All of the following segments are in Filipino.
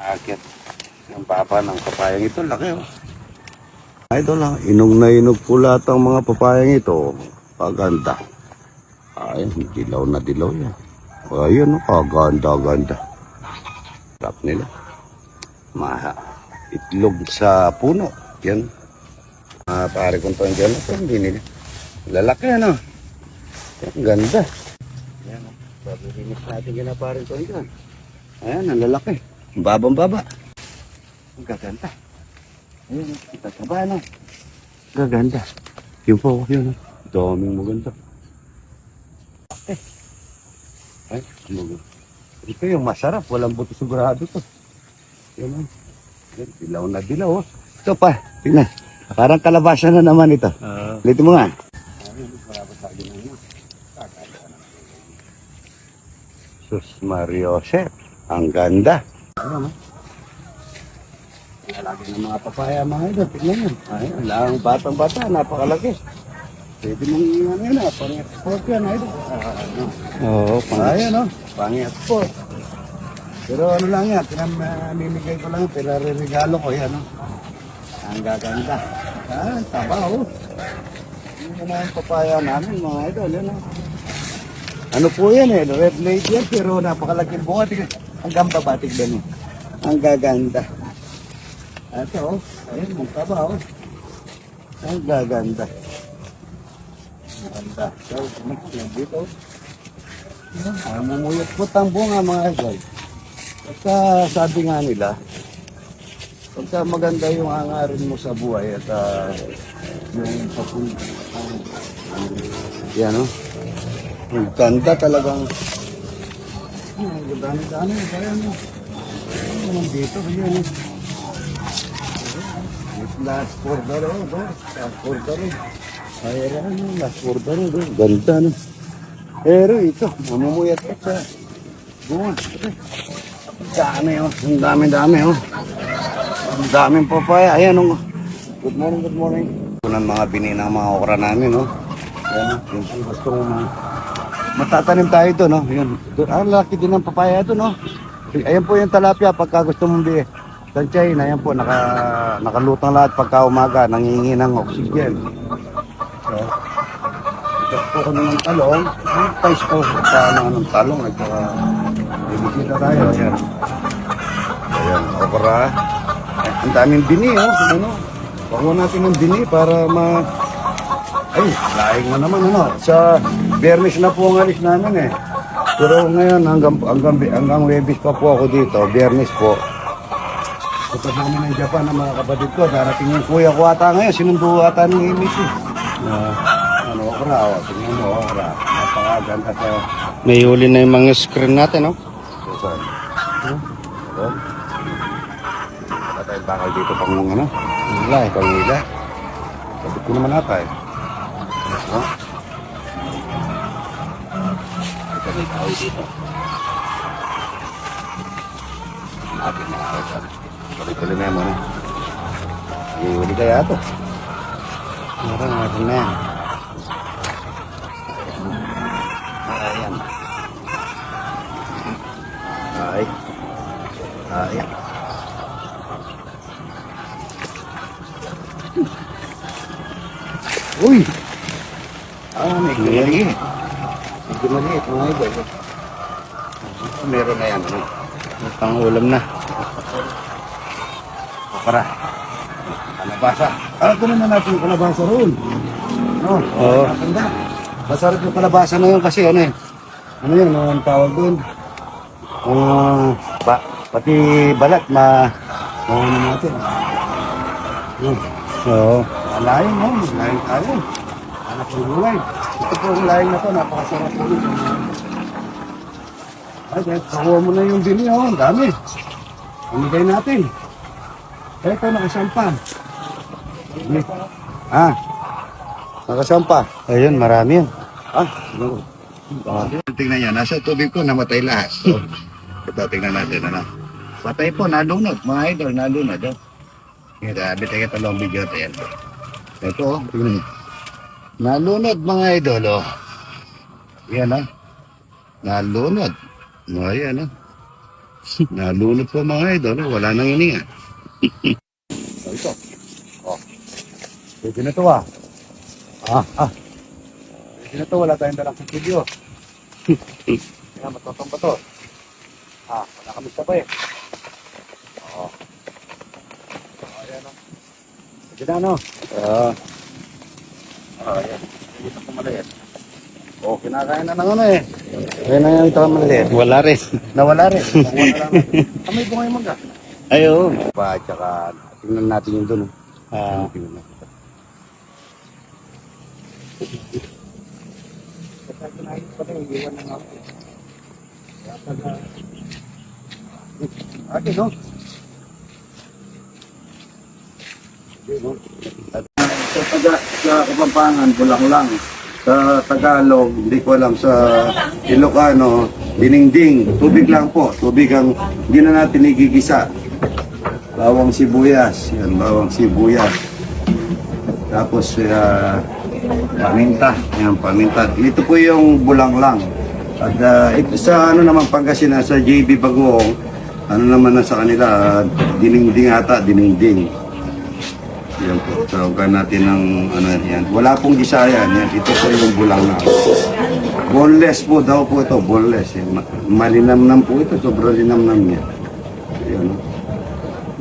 Akit ng papa ng papayang ito, laki oh. Ito lang, inog na inog po lahat ang mga papayang ito. Paganda. Ay, dilaw na dilaw yan. Ayun, oh, kaganda, ganda. Sarap nila. Maha. Itlog sa puno. Yan. Ah, pare kong to dyan. Ito, hindi nila. Lalaki ano. Yan, ganda. Yan, oh. Babulinis natin yan na pare ko dyan. Ayan, ang lalaki. Ang babang baba. Ang gaganda. Ayun, kita sa ba, ano? Gaganda. Yun po, yun. Daming maganda. Eh. Ay, maganda. Ito yung masarap. Walang buto sigurado to. Yun. Yan, dilaw na dilaw, oh. Ito pa, tingnan. Parang kalabasa na naman ito. Ah, Ulitin mo nga. Sus Mario Josep. Ang ganda. Ano, no? Lagi ng mga papaya mga ito. Tingnan mo. Ay, ang batang bata. Napakalaki. Pwede mong iwan yan ah. Pang-export yan. Ay, ah, ano. oo, pang Ayan o. Pang-export. Pero ano lang yan. Pinamimigay ko lang. Pinaririgalo ko yan. Oh. Ang gaganda. Ah, taba oh. Yung mga papaya namin mga idol. Yan oh. Ano po yan eh. Red lake yan. Pero napakalaking bunga. Tingnan. Hanggang baba. Tignan mo. Ang gaganda. Ito oh. Ayun. Ang taba oh. Ang gaganda. Ganda. So, yan dito. Ah, mamuyot po ang bunga mga idol. Pagka sabi nga nila, pagka maganda yung hangarin mo sa buhay at ah, yung papun... yan o. Ang ganda talagang... Dami-dami. Kaya ano. Ano naman dito? Ayan o. Last quarter o. Last quarter o. Ayan o. Last quarter o. Ganda no. Pero ito, mamumuyat ka sa bunga. Dami oh. Ang dami-dami oh. Ang daming papaya. Ayan oh. Good morning, good morning. Ito ng mga bininang mga okra namin oh. Ayan. Yung gusto mo mga matatanim tayo ito no. Yun. Ah, laki din ng papaya ito no. Ayan po yung talapia pagka gusto mong bi. Tansyahin, ayan po, naka, nakalutang lahat pagka umaga, nangingi ng oxygen. So, ito po kami ng talong. Ang price ko sa ano, ng talong. At saka, bibisita tayo. Ayan. Ayan, okra. Ang daming bini, oh. Ano? Pakuha natin ng bini para ma... Ay, laing na naman, ano. Sa Bermis na po ang alis namin, eh. Pero ngayon, hanggang, hanggang, hanggang Webis pa po ako dito. Bernis po. Po kami ng Japan ng mga kapatid ko. Darating yung kuya ko ata ngayon. Sinundo ata ng Imis, eh. Ah, Ano, okra, oh. Tingnan mo, okra. Napakaganda sa... may huli na yung mga screen natin, no? So, saan? Ito. Wala tayong bakal dito pang ano? Wala eh, pang nila. Sabi ko naman ata eh. Ano? Ito may dito. Natin mga kawasan. Tuloy-tuloy na yan muna. Ihuli kaya ito. Meron, meron na yan. Ayan. Ay. Ay. Uy! Ah, may maliit. Medyo maliit, mga idol. Meron na yan, ano? May pangulam na. Para. Kalabasa. Ah, kunin na natin yung kalabasa roon. No? Oo. Matanda. Masarap yung kalabasa na yun kasi ano eh. Ano yun, ang tawag doon? Ah, ba, pati balat, ma... Ano natin? Yun. Oo. Ah, Laing, no? Laing tayo. Anak ng buhay. Ito po ang laing na to, napakasarap po rin. Ay, kahit kakuha mo na yung bini, oh. Ang dami. Pamigay natin. Ito, nakasampa. Bini. Ah, nakasampa. Ayun, marami yan. Ah, no. Ah, tingnan niya, nasa tubig ko, namatay lahat. So, ito, tingnan natin, ano. Patay po, nalunod, mga idol, nalunod. Oh. Ito, abit tayo ito long video ito yan. Ito, oh, tingnan niyo. Nalunod, mga idol, oh. Yan, oh. Nalunod. No, yan, oh. Nalunod po mga idol. oh, Wala nang ininga. so, ito. Oh. Pwede na to ah. Ah, ah. Pwede na to. Wala tayong dalang kutilyo. Kaya matotong ba to? Ah, wala kami sabay. Oo. Oh. Ayan o. Pwede na no? Ah. Ah, ayan. Dito ko maliit. Oh, kinakain na ng ano eh. Ayun na yung ito maliit. Wala rin. Nawala rin. Nakuha na lang. Ah, may bunga yung mangga. Ayun. Pa, tsaka tingnan natin yung doon. Ah, Tingnan natin. Ate, no? Sa taga, sa Kapampangan, kulang lang. Sa Tagalog, hindi ko alam. Sa Ilocano, diningding. Tubig lang po. Tubig ang hindi na natin igigisa. Bawang sibuyas. Yan, bawang sibuyas. Tapos, uh, paminta. Yan, paminta. Ito po yung bulang lang. At ah, ito sa ano naman Pangasinan, sa JB Bagoong, ano naman na sa kanila, ah, diningding ata, diningding. Yan po, tawagan natin ng ano yan. Wala pong gisa yan. yan. Ito po yung bulang lang. Boneless po daw po ito, boneless. Eh. Ma- Malinamnam po ito, sobrang linamnam niya. Yan. oh.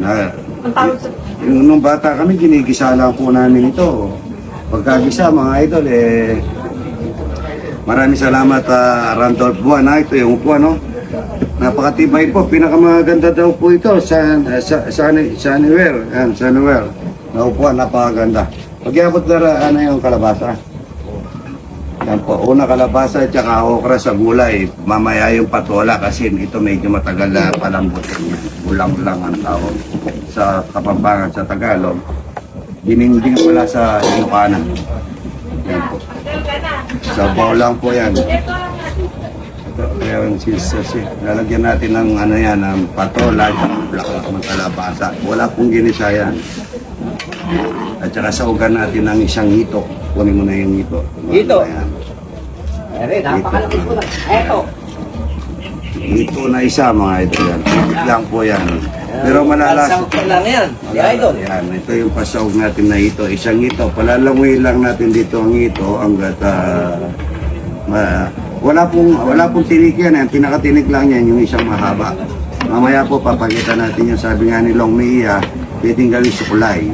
Na, yung nung bata kami, ginigisa lang po namin ito. Pagkagisa, mga idol, eh, maraming salamat uh, Randolph Buwan. Ha? Ito yung upuan, no? Napakatibay po. Pinakamaganda daw po ito sa, sa, sa, sa anywhere. Yan, sa anywhere. Na upuan, napakaganda. Pagyabot na ra- ano yung kalabasa. Yan po, una kalabasa at saka okra sa gulay. Mamaya yung patola kasi ito medyo matagal na palambutin yan. Bulang lang ang tawag sa Kapampangan sa Tagalog. Dininding wala sa Ilocana. Yan po. Sabaw lang po yan. Ito, yung sisasi. Lalagyan natin ng ano yan, ng patola, yung bulaklak ng kalabasa. Wala pong ginisa yan. At saka saugan natin ng isang hito. Kunin mo na yung hito. Hito? Ere, napakalaki po lang. Eto. Hito na isa mga ito yan. Higit lang po yan. Pero malalas. Kalsang ko lang yan. Di idol. Yan, ito yung pasawag natin na ito. Isang ito. Palalangoy lang natin dito ang ito hanggat ah, ma- wala pong wala pong tinik yan. Ang pinakatinik lang yan yung isang mahaba. Mamaya po papakita natin yung sabi nga ni Long Mia, pwedeng gawin sukulay.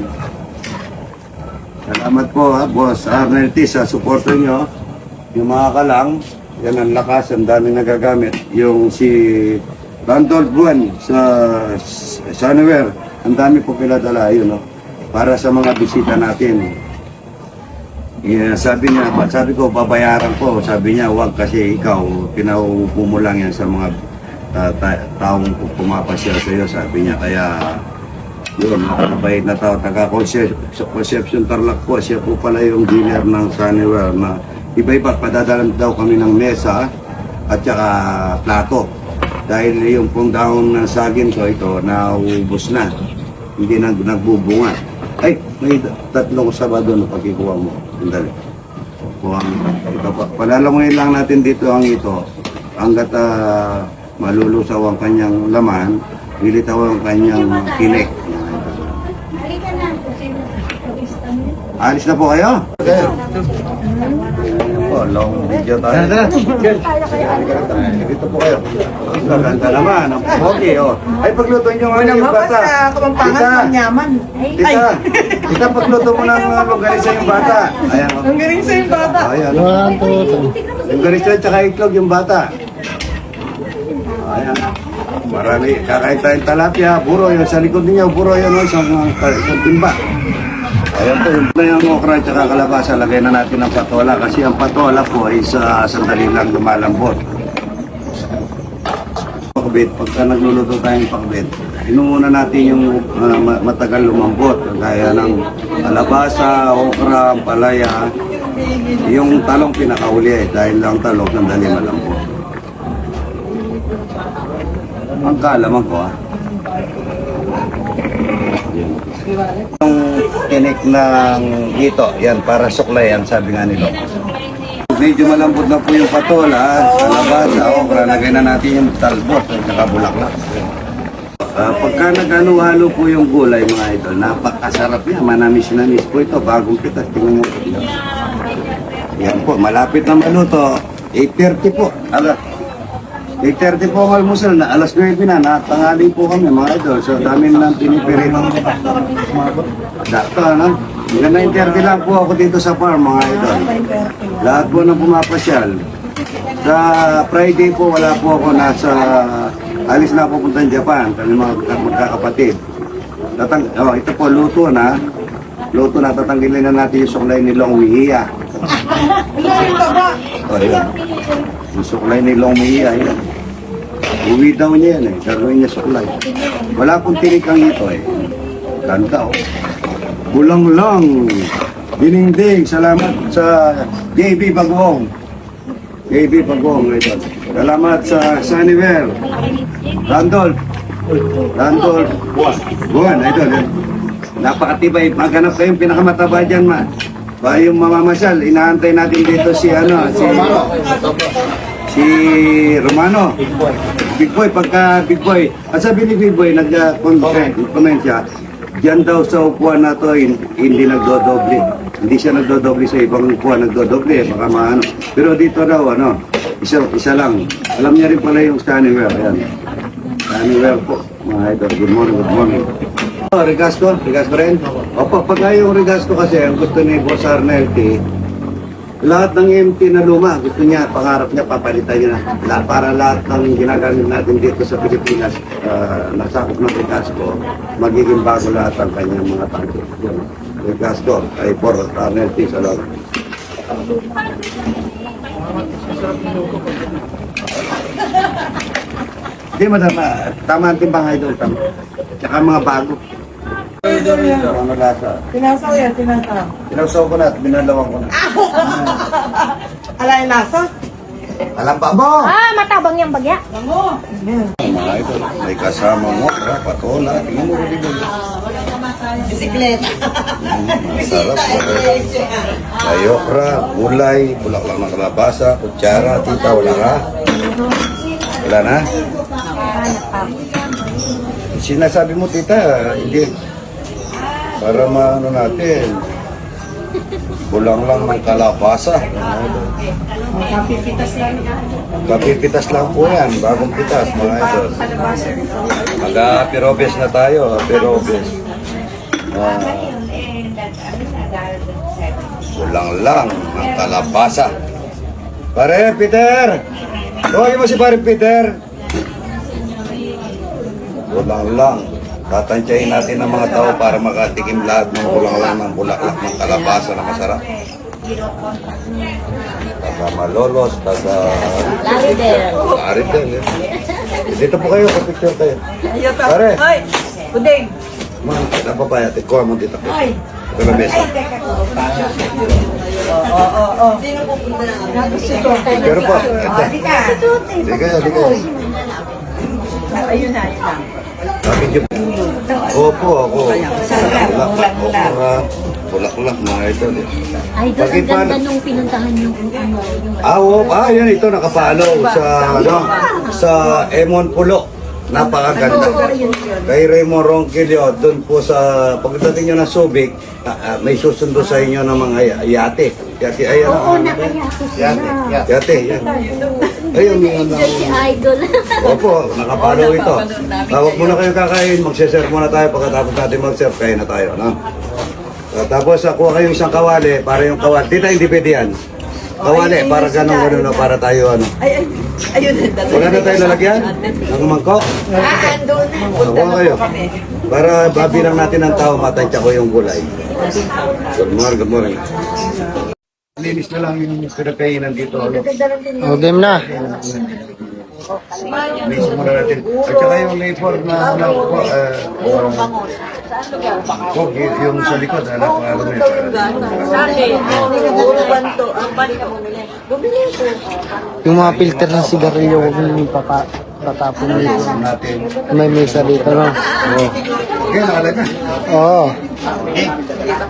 Salamat po ha, Boss Arnel T sa suporto nyo. Yung mga kalang, yan ang lakas, ang dami nagagamit. Yung si Randolph Buwan sa Sunware, ang dami po pinadala, yun, no? para sa mga bisita natin. Yeah, sabi niya, sabi ko, babayaran ko. Sabi niya, wag kasi ikaw, pinaupo mo lang yan sa mga ah, ta- taong pumapasya sa iyo. Sabi niya, kaya yun, nakakabait na tao. Taga-conception Tarlac po. Siya po pala yung dealer ng Sunnywear na iba-iba. Padadalan daw kami ng mesa at saka plato. Dahil yung pong dahon ng saging ko ito, naubos na. Hindi na nagbubunga. Ay, may tatlong sabado na pagkikuha mo. Sandali. Kuha. Ito pa. Palalangoyin lang natin dito ang ito. Hanggat ah, malulusaw ang kanyang laman, bilitaw ang kanyang kinik. Alis na po kayo? Okay. Oh, long video tayo. Dito po kayo. Ang ganda naman. Ang pogi, oh. Ay, pagluto nyo nga yung bata. sa Kapampangan, Tita, Manyaman. Tita, tita, pagluto mo ng uh, longganisa yung bata. Ayan, oh. Ang galing sa yung bata. Ayan. One, two, three. Yung ganito at saka itlog yung bata. Ayan. Marami. Kakain tayong talapia. Buro yun. Sa likod niya, buro yun. No? Isang, isang timba. Ayan po. Yung na yung okra at saka kalabasa. Lagay na natin ng patola. Kasi ang patola po ay sa sandali lang lumalambot. Pakbet. Pagka nagluluto tayong pakbet, inuuna natin yung ma- matagal lumambot. Gaya ng kalabasa, okra, palaya. Yung talong pinakauli eh, dahil lang talong sandali malambot. Ang kalaman ko ah. Yung tinik ng ito, yan, para suklay, yan sabi nga nila. Medyo malambot na po yung patola, kalabasa, okra, lagay na natin yung talbos at saka bulaklak. Ah, pagka nag-halo po yung gulay mga idol, napakasarap yan. Manamis-namis po ito. Bagong kita. Tingnan mo po. Yan po, malapit na maluto. 8.30 po. Ala, 8.30 po ang almusal na alas 9 na. Natangali po kami mga idol. So dami na lang pinipirito. Dakto, ano? Hanggang 9.30 lang po ako dito sa farm mga idol. Lahat po na pumapasyal. Sa Friday po, wala po ako nasa... Alis na ako pupunta Japan. Kami mga magkakapatid. Tatang, oh, ito po, luto na. Luto na, tatanggalin na natin yung suklay ni Long Wihia. Oh, yun. Yung suklay ni Long Wihia, yun. Uwi daw niya yan eh. Gagawin niya suklay. Wala pong tinikang ito eh. Ganda oh. Bulang lang. Dininding. Salamat sa JB Bagong. JB Bagong. Ito. Salamat sa Sunnyville. Randolph. Randolph. Buwan. Ito. Napakatibay. Maghanap kayong pinakamataba dyan, ma. Ba yung mamamasyal, inaantay natin dito si ano, si si Romano. Big Boy, pagka Big Boy, at sabi ni Big Boy, nag-comment siya, Diyan daw sa upuan na to, hin- hindi nagdodoble. Hindi siya nagdodoble sa ibang upuan, nagdodoble, baka maano. Pero dito daw, ano, isa, isa lang. Alam niya rin pala yung Sunnywear, ayan. Sunnywear po, mga idol. Good morning, good morning. Oh, Regasco, Regasco rin? Opo, pag yung Regasco kasi, ang gusto ni Boss Arnel T, lahat ng MT na luma, gusto niya, pangarap niya, papalitan niya na. Para lahat ng ginagamit natin dito sa Pilipinas, uh, nasakop ng Regasco, magiging bago lahat ang kanyang mga tangke. Regasco, ay for Arnel T. Salamat. Hindi, madam, ah, tama ang timbang idol, tama. Tsaka mga bago. Ano lasa? Tinasaw yan, tinasaw. Pinausaw ko na at binalawang ko na. Ala yung nasa? Alam pa mo! Ah, matabang yung bagya. Mga idol, may kasama mo, patola, tingnan mo rin dito. Bisikleta. Masarap, May okra, gulay, bulaklak ng kalabasa, kutsara, tita, wala ka? Wala na? Sinasabi mo, tita, hindi. Para maano natin, bulang lang ng kalabasa. Kapipitas lang yan. Kapipitas lang po yan, bagong pitas, mga idol. Mag-pirobes na tayo, pirobes. Ah, kulang lang ng kalabasa. Pare, Peter! Tawagin mo si pare Peter. Kulang lang. Tatansyahin natin ang mga tao para makatikim lahat ng kulang lang ng bulaklak ng kalabasa na masarap. Taga Malolos, taga... Laridel. eh. Dito po kayo, sa picture kayo. Ayaw ta. Pare. Hoy! Puding! Man, napapaya, kuha mo dito. Ay! Ito na mesa. Oo, oo, oo. Sino pupunta na? Ito. Pero po, ito. Di ka. Di kayo, di kayo. Ayun na, ayun na. Bakit yung... Opo, ako. Bulaklak, bulaklak, mga ito. eh. Ay, doon Bakit ang ganda pa- nung pinuntahan yung ano. yung- Ah, oo, ah, yan ito, nakapalo sa, ano, sa Emon Pulo. Napakaganda. Oo, yun yun. Kay Raymond Ronquillo, doon po sa, pagdating nyo ng Subic, ah, ah, may susundo sa inyo ng mga y- yate. Yate, ayan. Oo, ano ba? nakayato Yate, siya. yate, yan. Ayun, yung ano. Si Idol. Opo, nakapalo ito. Tawag muna kayo kakain, magsiserve muna tayo pagkatapos natin mag-serve, kain na tayo, no? Ah, tapos ah, kuha kayo isang kawali, para yung kawali. Dito hindi pwede yan. Kawali, para ganun ganun na para tayo ano. Ay, ay. Ayun na. Wala na tayo lalagyan ng mangkok. Ah, ando na. Punta Kuha na kayo. po kami. Para babilang natin ang tao, matansya ko yung gulay. Good morning, good morning. Linis na lang yung pinagkainan dito. Ano? O, game na. Linis muna natin. At saka yung labor na na po, uh, po, yung sa likod, anak ko, ano yun. Yung mga filter ng sigarilyo, huwag yung papa, tatapon mo dito. natin. May mesa dito, no? Oo. Okay, nakalaga. Oo.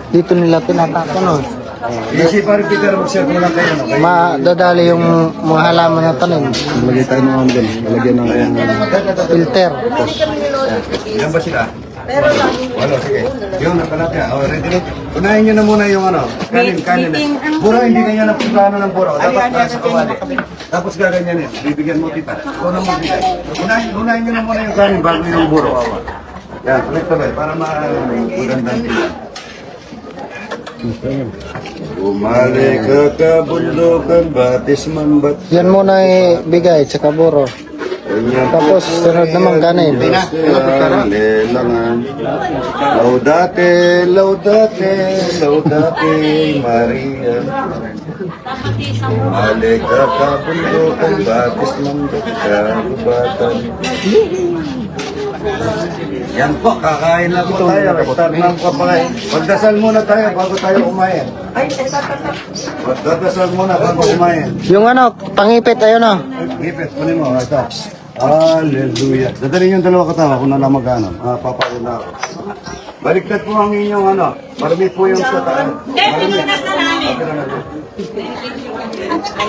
Dito nila tinatapon, no? Easy pa rin Peter, mag-serve mo lang kayo. no? Okay? Madadali yung mga halaman na tanim. Lagyan tayo ng ambon. Lagyan ng filter. Ilan ba sila? Pero Walo, sige. Yung nakalapya. O, ready na. Unahin nyo na muna yung ano. Kanin, kanin. Buro, hindi kanya na plano ng buro. Dapat para sa yan, kawali. yan, Tapos gaganyanin. Bibigyan mo kita. Ikaw na mo bigay. Unahin, unahin nyo na muna yung kanin bago yung buro. Yan, tuloy-tuloy. Para magandang tingnan. Umali ka kabundukan, batis man bat. Yan muna ibigay, tsaka buro. Tapos, sunod naman kanin. Lelangan. Laudate, laudate, laudate, Maria. Umali ka kabundukan, batis man bat kabubatan. Yan po, kakain na po tayo. Start na ang kapakain. Magdasal muna tayo bago tayo kumain. Ay. Magdadasal muna bago kumain. Yung ano, pangipit, ayun o. Ngipit, kunin mo. Ito. Hallelujah. Dadalhin yung dalawa katawa kung nalang magkano. Ah, papain na ako. Baliktad po ang inyong ano. Marami po yung sa taas. Marami.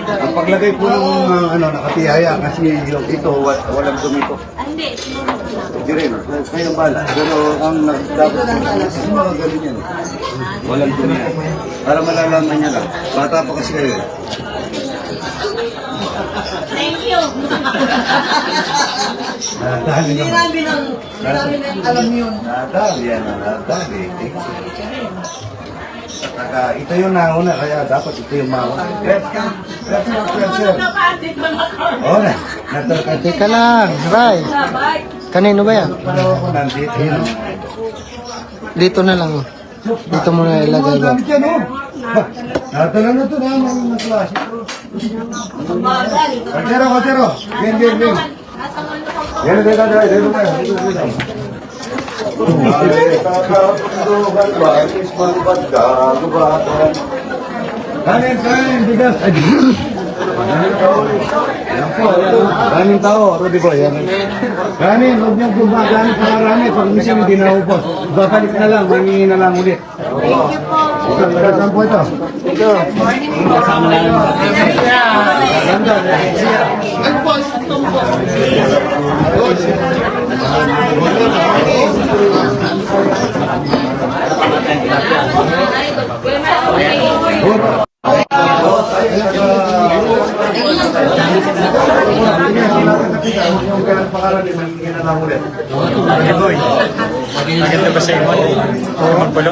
Ang paglagay po ng uh, ano, nakatiyaya kasi yung ito, wa- walang dumi po. Hindi. Hindi rin. Kayong bala. Pero ang nagdapat po, yung mga ganun yan. Walang dumi. Para malalaman niya lang. Bata pa kasi kayo. eh. Thank you. Nadali Hindi naman. namin ang, hindi namin ang alam yun. Nadali yan. Nadali. Saka ito yung nauna, kaya dapat ito yung mauna. Yes, yes, yes, yes. Oo na. Natalakad. Teka lang, Ray. Kanino ba yan? Dito na lang. Dito mo na ilagay ba? Na ito na mga klase. Yan, dito, dito, dito? Kanin, kanin, bigas. Ay. Yan po. Kanin tao, Rudy Boy. Yan. Kanin, huwag niyang gumaganin pararami. Pag minsan hindi na upos. Babalik na lang, mangingi na lang ulit. Thank you po. Saan po ito? Ito. Ganda. Yung kailang pangalan, mangingi na lang ulit. Maganda ba sa iyo? Magbulo?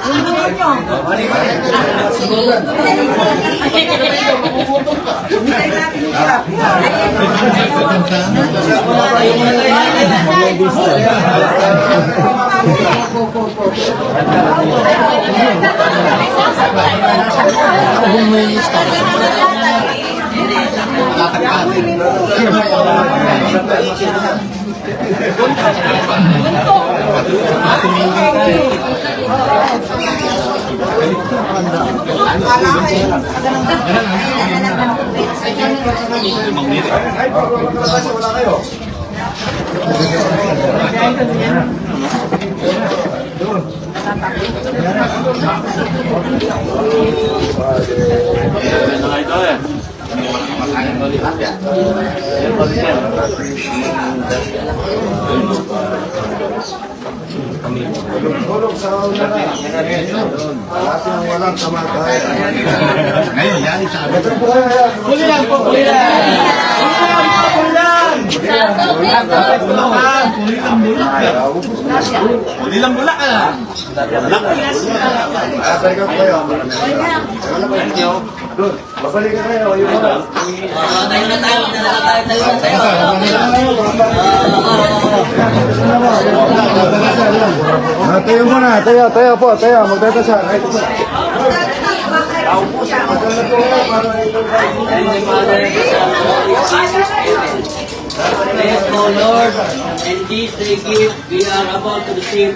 Yung mga nyo. Ano may lista? Wala kayo. Tulog sa una na. Lahat yung walang kamatayan. Ngayon, yan sa amin. Huli lang po, huli lang. Hindi lang bulak ka na. Ah, balikan ko kayo. Doon, babalikan kayo. Yung mga. Ah, tayo muna, tayo, tayo po, tayo, magdadasal. Ay, ito po. Bless, O Lord, and this the gift we are about to receive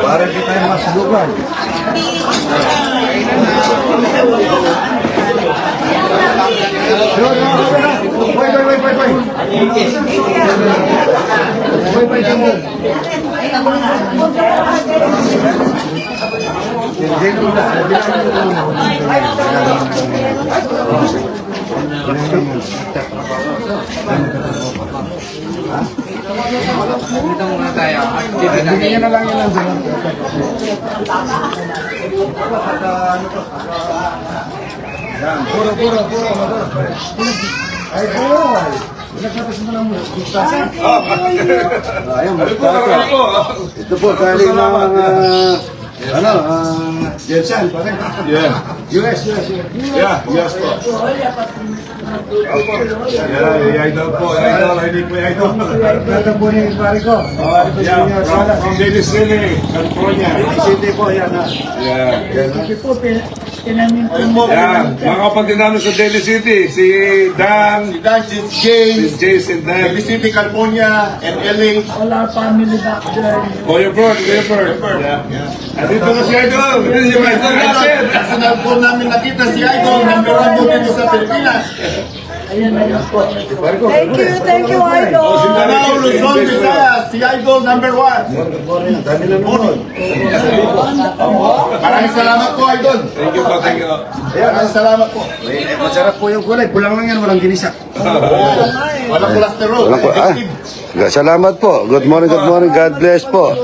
Para di tayo masulugan. Boy, boy, boy, boy, boy. Boy, boy, kamu. Bigyan na lang yun lang dyan. Yan, puro, puro, puro. Ay, puro. Nagkatapos mo lang mo. Gustasan. Ayun, gustasan. Ito po, galing ng, uh, ano, uh, Jensen, pare. Yeah. US, US, US. Yeah, yes po. Yeah, yeah, idol po. Idol, hindi po idol. Ito po ni pare ko. Oh, yeah, from, from Daly City, California. City po, yan ah. Yeah. Yan. Yeah, mga kapatid namin sa Daly City, si Dan, Guys, it's si James, Jason Dan. Daly City, California, and LA. Oh, your bird, your bird. Yeah. Andito na si Idol. Andito si Idol. That's it. Personal po namin nakita si Idol, number one po dito sa Pilipinas. Thank you, thank you, Idol. Mindanao, Luzon, Visayas, si Idol, number one. Dami na naman. Maraming salamat po, Idol. Thank you po, thank you. Maraming salamat po. Masarap po yung kulay. Pulang lang yan, walang ginisa. Walang cholesterol. Walang. Ah, salamat po. Good morning, good morning. God bless po.